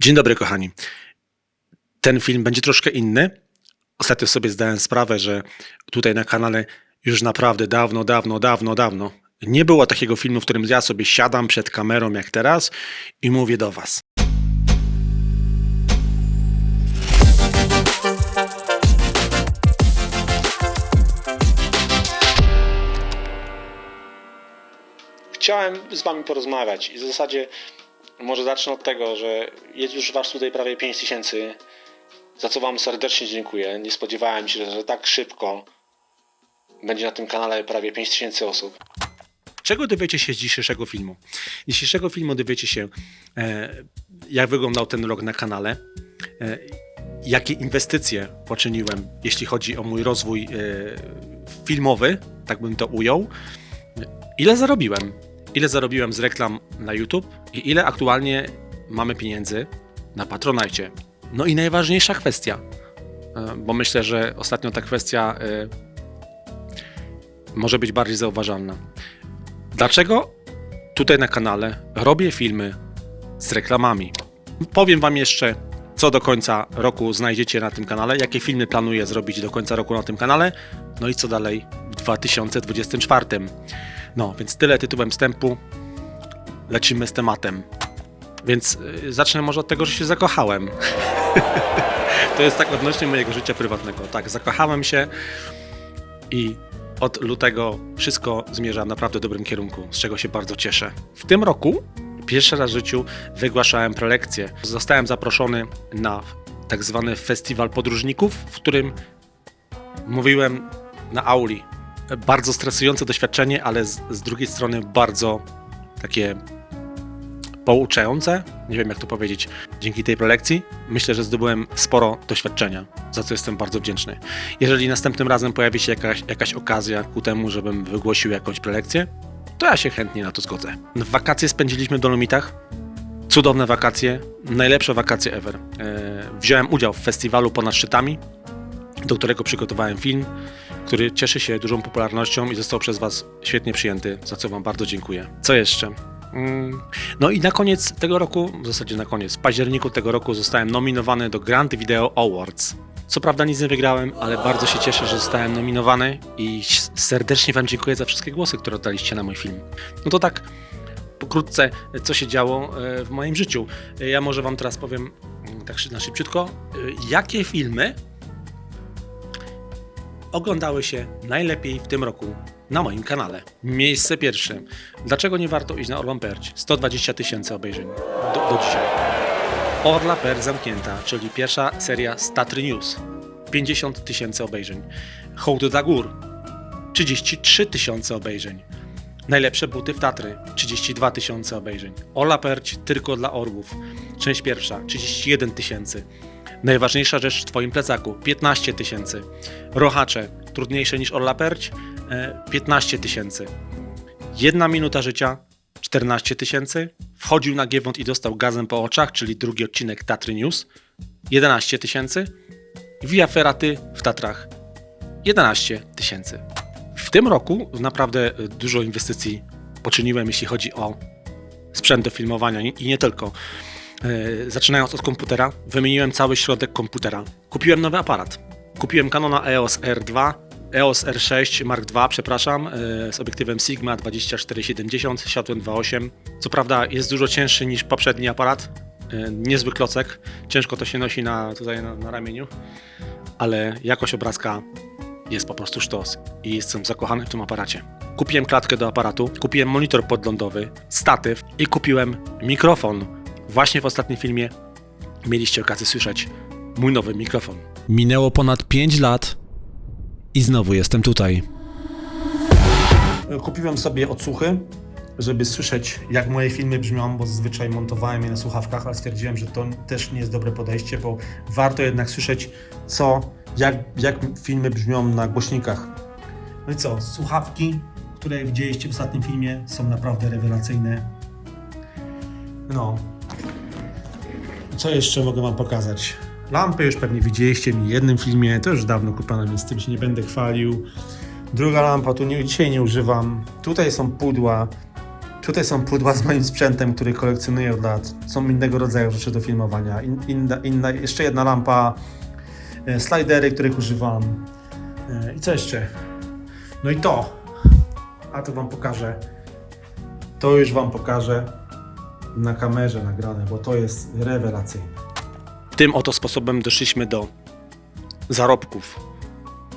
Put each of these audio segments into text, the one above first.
Dzień dobry, kochani. Ten film będzie troszkę inny. Ostatnio sobie zdałem sprawę, że tutaj na kanale już naprawdę dawno, dawno, dawno, dawno nie było takiego filmu, w którym ja sobie siadam przed kamerą jak teraz i mówię do Was. Chciałem z Wami porozmawiać i w zasadzie może zacznę od tego, że jest już Was tutaj prawie 5 tysięcy, za co Wam serdecznie dziękuję. Nie spodziewałem się, że tak szybko będzie na tym kanale prawie 5 tysięcy osób. Czego dowiecie się z dzisiejszego filmu? Z dzisiejszego filmu dowiecie się, e, jak wyglądał ten rok na kanale, e, jakie inwestycje poczyniłem, jeśli chodzi o mój rozwój e, filmowy, tak bym to ujął, ile zarobiłem, ile zarobiłem z reklam na YouTube i ile aktualnie mamy pieniędzy na Patronite. No i najważniejsza kwestia, e, bo myślę, że ostatnio ta kwestia e, może być bardziej zauważalna. Dlaczego tutaj na kanale robię filmy z reklamami? Powiem Wam jeszcze, co do końca roku znajdziecie na tym kanale, jakie filmy planuję zrobić do końca roku na tym kanale, no i co dalej w 2024. No, więc tyle tytułem wstępu. Lecimy z tematem. Więc y, zacznę może od tego, że się zakochałem. to jest tak odnośnie mojego życia prywatnego. Tak, zakochałem się i od lutego wszystko zmierza w naprawdę dobrym kierunku, z czego się bardzo cieszę. W tym roku pierwszy raz w życiu wygłaszałem prelekcję. Zostałem zaproszony na tak zwany festiwal podróżników, w którym mówiłem na auli. Bardzo stresujące doświadczenie, ale z, z drugiej strony bardzo takie pouczające. Nie wiem, jak to powiedzieć. Dzięki tej prelekcji myślę, że zdobyłem sporo doświadczenia, za co jestem bardzo wdzięczny. Jeżeli następnym razem pojawi się jakaś, jakaś okazja ku temu, żebym wygłosił jakąś prelekcję, to ja się chętnie na to zgodzę. W wakacje spędziliśmy w Dolomitach. Cudowne wakacje, najlepsze wakacje ever. E, wziąłem udział w festiwalu ponad szczytami, do którego przygotowałem film, który cieszy się dużą popularnością i został przez Was świetnie przyjęty, za co Wam bardzo dziękuję. Co jeszcze? Mm, No i na koniec tego roku, w zasadzie na koniec, w październiku tego roku zostałem nominowany do Grand Video Awards. Co prawda nic nie wygrałem, ale bardzo się cieszę, że zostałem nominowany i serdecznie Wam dziękuję za wszystkie głosy, które oddaliście na mój film. No to tak pokrótce, co się działo e, w moim życiu. E, Ja może Wam teraz powiem mm, tak na szybciutko, e, jakie filmy oglądały się najlepiej w tym roku na moim kanale. Miejsce pierwsze. Dlaczego nie warto iść na Orlą Perć? 120 tysięcy obejrzeń do, do dzisiaj. Orla Perć zamknięta, czyli pierwsza seria z Tatry News. 50 tysięcy obejrzeń. Hołd dla gór. 33 tysiące obejrzeń. Najlepsze buty w Tatry 32 tysiące obejrzeń. Ola Perć tylko dla orłów. Część pierwsza 31 tysięcy. Najważniejsza rzecz w Twoim plecaku 15 tysięcy. Rochacze trudniejsze niż Ola Perć e, 15 tysięcy. Jedna minuta życia 14 tysięcy. Wchodził na Giewont i dostał gazem po oczach, czyli drugi odcinek Tatry News 11 tysięcy. Via Ferraty w Tatrach 11 tysięcy. W tym roku naprawdę y, dużo inwestycji poczyniłem, jeśli chodzi o sprzęt do filmowania i nie tylko. E, Zaczynając od komputera, wymieniłem cały środek komputera. Kupiłem nowy aparat. Kupiłem Canona EOS R2, EOS R6 Mark II, przepraszam, e, z obiektywem Sigma 2470, światłem 2.8. Co prawda jest dużo cięższy niż poprzedni aparat. E, Niezły klocek, ciężko to się nosi na, tutaj na, na ramieniu, ale jakość obrazka jest po prostu sztos i jestem zakochany w tym aparacie. Kupiłem klatkę do aparatu, kupiłem monitor podglądowy, statyw i kupiłem mikrofon. Właśnie w ostatnim filmie mieliście okazję słyszeć mój nowy mikrofon. Minęło ponad 5 lat i znowu jestem tutaj. Kupiłem sobie odsłuchy, żeby słyszeć jak moje filmy brzmią, bo zazwyczaj montowałem je na słuchawkach, ale stwierdziłem, że to też nie jest dobre podejście, bo warto jednak słyszeć co, jak, jak filmy brzmią na głośnikach. No i co, słuchawki, które widzieliście w ostatnim filmie są naprawdę rewelacyjne. No. Co jeszcze mogę wam pokazać? Lampy już pewnie widzieliście w jednym filmie, to już dawno kupione, więc tym się nie będę chwalił. Druga lampa, tu nie, dzisiaj nie używam. Tutaj są pudła. Tutaj są pudła z moim sprzętem, który kolekcjonuję od lat. Są innego rodzaju rzeczy do filmowania. In, inna, inna, jeszcze jedna lampa, e, slidery, których używam. E, I co jeszcze? No i to. A to Wam pokażę. To już Wam pokażę na kamerze nagrane, bo to jest rewelacyjne. Tym oto sposobem doszliśmy do zarobków.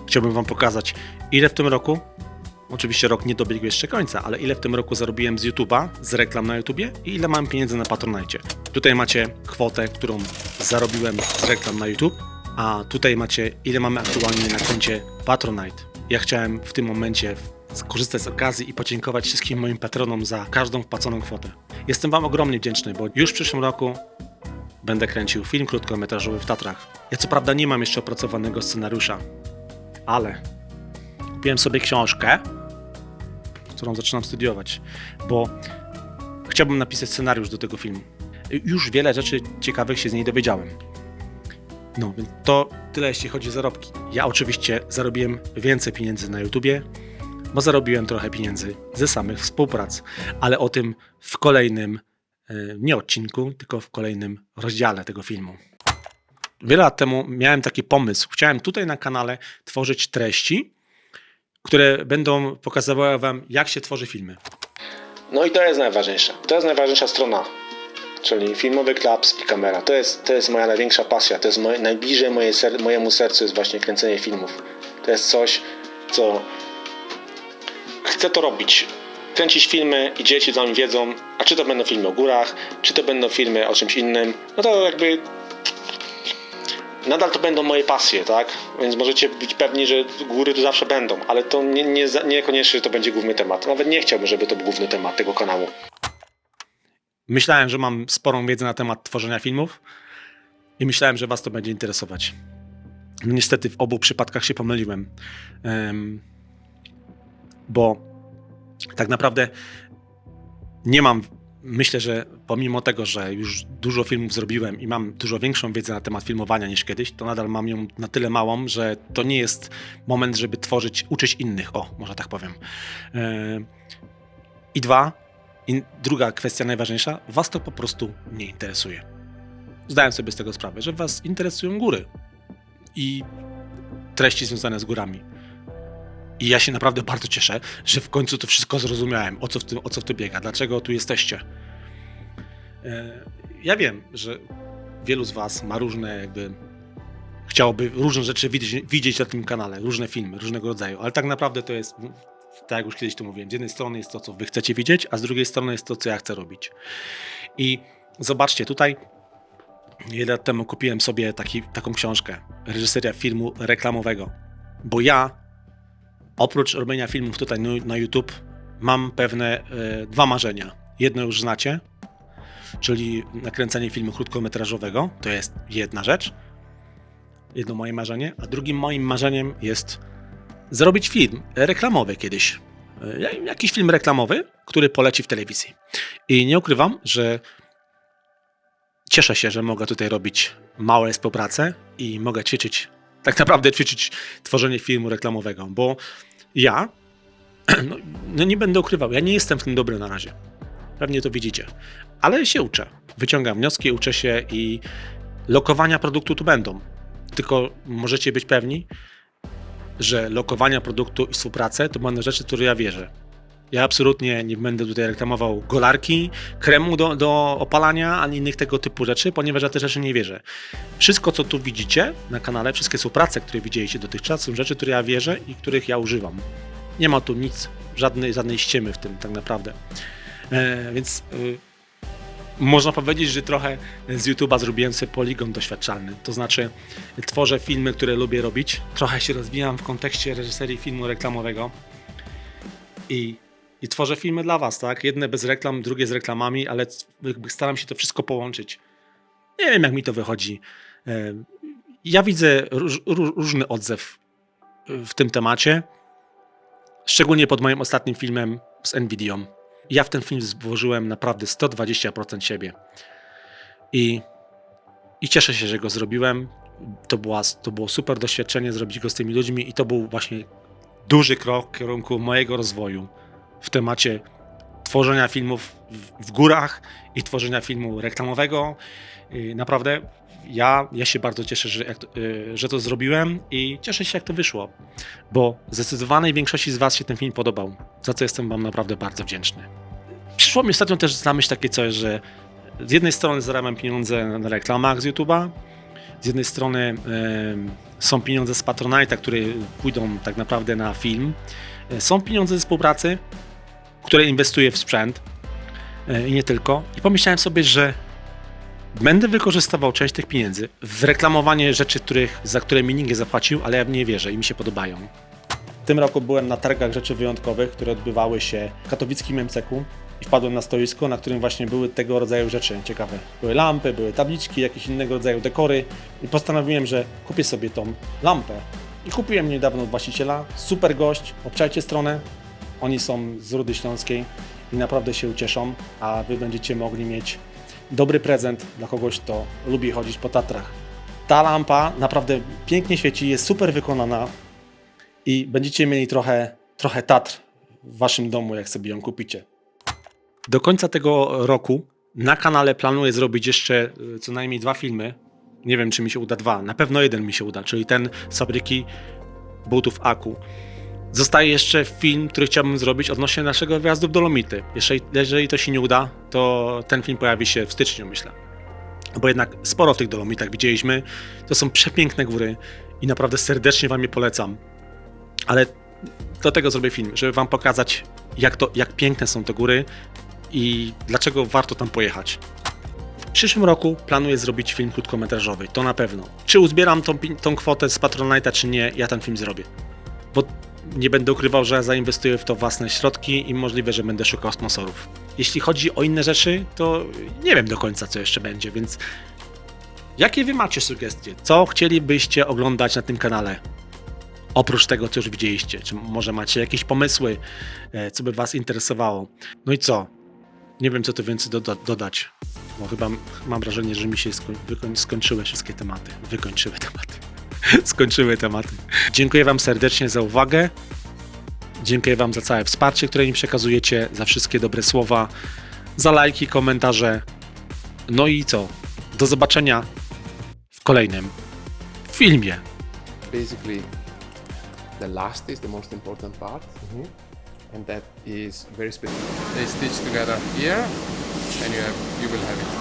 Chciałbym Wam pokazać, ile w tym roku, oczywiście rok nie dobiegł jeszcze końca, ale ile w tym roku zarobiłem z YouTube'a, z reklam na YouTubie i ile mam pieniędzy na Patronite. Tutaj macie kwotę, którą zarobiłem z reklam na YouTube, a tutaj macie, ile mamy aktualnie na koncie Patronite. Ja chciałem w tym momencie skorzystać z okazji i podziękować wszystkim moim patronom za każdą wpłaconą kwotę. Jestem Wam ogromnie wdzięczny, bo już w przyszłym roku będę kręcił film krótkometrażowy w Tatrach. Ja co prawda nie mam jeszcze opracowanego scenariusza, ale kupiłem sobie książkę, którą zaczynam studiować, bo chciałbym napisać scenariusz do tego filmu. Już wiele rzeczy ciekawych się z niej dowiedziałem. No, to tyle jeśli chodzi o zarobki. Ja oczywiście zarobiłem więcej pieniędzy na YouTubie, bo zarobiłem trochę pieniędzy ze samych współprac, ale o tym w kolejnym, e, nie odcinku, tylko w kolejnym rozdziale tego filmu. Wiele lat temu miałem taki pomysł. Chciałem tutaj na kanale tworzyć treści, które będą pokazywały Wam, jak się tworzy filmy. No i to jest najważniejsze. To jest najważniejsza strona. Czyli filmowy klaps i kamera. To jest, to jest moja największa pasja. To jest moje, najbliżej moje ser, mojemu sercu jest właśnie kręcenie filmów. To jest coś, co chcę to robić. Kręcić filmy i dzieci za mnie wiedzą, a czy to będą filmy o górach, czy to będą filmy o czymś innym, no to jakby nadal to będą moje pasje, tak? Więc możecie być pewni, że góry tu zawsze będą, ale to nie, nie, niekoniecznie, że to będzie główny temat. Nawet nie chciałbym, żeby to był główny temat tego kanału. Myślałem, że mam sporą wiedzę na temat tworzenia filmów i myślałem, że Was to będzie interesować. No niestety w obu przypadkach się pomyliłem. Em, bo tak naprawdę nie mam. Myślę, że pomimo tego, że już dużo filmów zrobiłem i mam dużo większą wiedzę na temat filmowania niż kiedyś, to nadal mam ją na tyle małą, że to nie jest moment, żeby tworzyć, uczyć innych. O, może tak powiem. E, I dwa, i druga kwestia najważniejsza, was to po prostu nie interesuje. Zdałem sobie z tego sprawę, że was interesują góry i treści związane z górami. I ja się naprawdę bardzo cieszę, że w końcu to wszystko zrozumiałem, o co w tym, o co w tym biega, dlaczego tu jesteście. E, Ja wiem, że wielu z Was ma różne jakby chciałoby różne rzeczy widzieć, widzieć na tym kanale, różne filmy, różnego rodzaju, ale tak naprawdę to jest, tak jak już kiedyś tu mówiłem, z jednej strony jest to, co Wy chcecie widzieć, a z drugiej strony jest to, co ja chcę robić. I zobaczcie, tutaj Ile lat temu kupiłem sobie taki, taką książkę, reżyseria filmu reklamowego, bo ja oprócz robienia filmów tutaj na, YouTube mam pewne e, dwa marzenia. Jedno już znacie, czyli nakręcenie filmu krótkometrażowego, to jest jedna rzecz, jedno moje marzenie, a drugim moim marzeniem jest zrobić film reklamowy kiedyś. E, Jakiś film reklamowy, który poleci w telewizji. I nie ukrywam, że cieszę się, że mogę tutaj robić małe współprace i mogę ćwiczyć, tak naprawdę ćwiczyć tworzenie filmu reklamowego, bo ja, no, no nie będę ukrywał, ja nie jestem w tym dobry na razie. Pewnie to widzicie, ale się uczę. Wyciągam wnioski, uczę się i lokowania produktu tu będą. Tylko możecie być pewni, że lokowania produktu i współpracę to będą rzeczy, które ja wierzę. Ja absolutnie nie będę tutaj reklamował golarki, kremu do, do opalania, ani innych tego typu rzeczy, ponieważ ja te rzeczy nie wierzę. Wszystko, co tu widzicie na kanale, wszystkie współprace, które widzieliście dotychczas, są rzeczy, które ja wierzę i których ja używam. Nie ma tu nic, żadnej, żadnej ściemy w tym tak naprawdę. E, więc y, można powiedzieć, że trochę z YouTube'a zrobiłem sobie poligon doświadczalny. To znaczy, tworzę filmy, które lubię robić. Trochę się rozwijam w kontekście reżyserii filmu reklamowego. I, I tworzę filmy dla Was, tak? Jedne bez reklam, drugie z reklamami, ale staram się to wszystko połączyć. Nie wiem, jak mi to wychodzi. E, Ja widzę róż, ró- różny odzew e, w tym temacie. Szczególnie pod moim ostatnim filmem z Nvidią. Ja w ten film włożyłem naprawdę 120% siebie. I, I cieszę się, że go zrobiłem. To, była, to było super doświadczenie zrobić go z tymi ludźmi i to był właśnie duży krok w kierunku mojego rozwoju w temacie tworzenia filmów w- górach i tworzenia filmu reklamowego. Y, Naprawdę ja, ja się bardzo cieszę, że, y, że to zrobiłem i cieszę się, jak to wyszło, bo zdecydowanej większości z Was się ten film podobał, za co jestem Wam naprawdę bardzo wdzięczny. Przyszło mi ostatnio też na myśl takie coś, że z jednej strony zarabiam pieniądze na reklamach z YouTube'a, z jednej strony em, są pieniądze z Patronite'a, które pójdą tak naprawdę na film, E, są pieniądze ze współpracy, które inwestuję w sprzęt e, i nie tylko. I pomyślałem sobie, że będę wykorzystywał część tych pieniędzy w reklamowanie rzeczy, których, za które mi nikt nie zapłacił, ale ja w nie wierzę i mi się podobają. W tym roku byłem na targach rzeczy wyjątkowych, które odbywały się w katowickim MCK i wpadłem na stoisko, na którym właśnie były tego rodzaju rzeczy ciekawe. Były lampy, były tabliczki, jakieś innego rodzaju dekory i postanowiłem, że kupię sobie tą lampę. I kupiłem niedawno od właściciela. Super gość, obczajcie stronę. Oni są z Rudy Śląskiej i naprawdę się ucieszą, a Wy będziecie mogli mieć dobry prezent dla kogoś, kto lubi chodzić po Tatrach. Ta lampa naprawdę pięknie świeci, jest super wykonana i będziecie mieli trochę, trochę Tatr w Waszym domu, jak sobie ją kupicie. Do końca tego roku na kanale planuję zrobić jeszcze y, co najmniej dwa filmy. Nie wiem, czy mi się uda dwa. Na pewno jeden mi się uda, czyli ten z fabryki butów Aku. Zostaje jeszcze film, który chciałbym zrobić odnośnie naszego wyjazdu w Dolomity. Jeżeli, jeżeli to się nie uda, to ten film pojawi się w styczniu, myślę. Bo jednak sporo w tych Dolomitach widzieliśmy. To są przepiękne góry i naprawdę serdecznie Wam je polecam. Ale do tego zrobię film, żeby Wam pokazać, jak, to, jak piękne są te góry i dlaczego warto tam pojechać. W przyszłym roku planuję zrobić film krótkometrażowy, to na pewno. Czy uzbieram tą, tą kwotę z Patronite'a, czy nie, ja ten film zrobię. Bo nie będę ukrywał, że zainwestuję w to własne środki i możliwe, że będę szukał sponsorów. Jeśli chodzi o inne rzeczy, to nie wiem do końca, co jeszcze będzie, więc jakie wy macie sugestie? Co chcielibyście oglądać na tym kanale? Oprócz tego, co już widzieliście, czy może macie jakieś pomysły, e, co by was interesowało? No i co? Nie wiem, co tu więcej doda- dodać, bo chyba mam wrażenie, że mi się skończyły wszystkie tematy. Wykończyły tematy. Skończyły tematy. Dziękuję Wam serdecznie za uwagę. Dziękuję Wam za całe wsparcie, które mi przekazujecie, za wszystkie dobre słowa, za lajki, komentarze. No i co? Do zobaczenia w kolejnym filmie. basically the last is the most important part and that is very specific they stitch together here and you have you will have it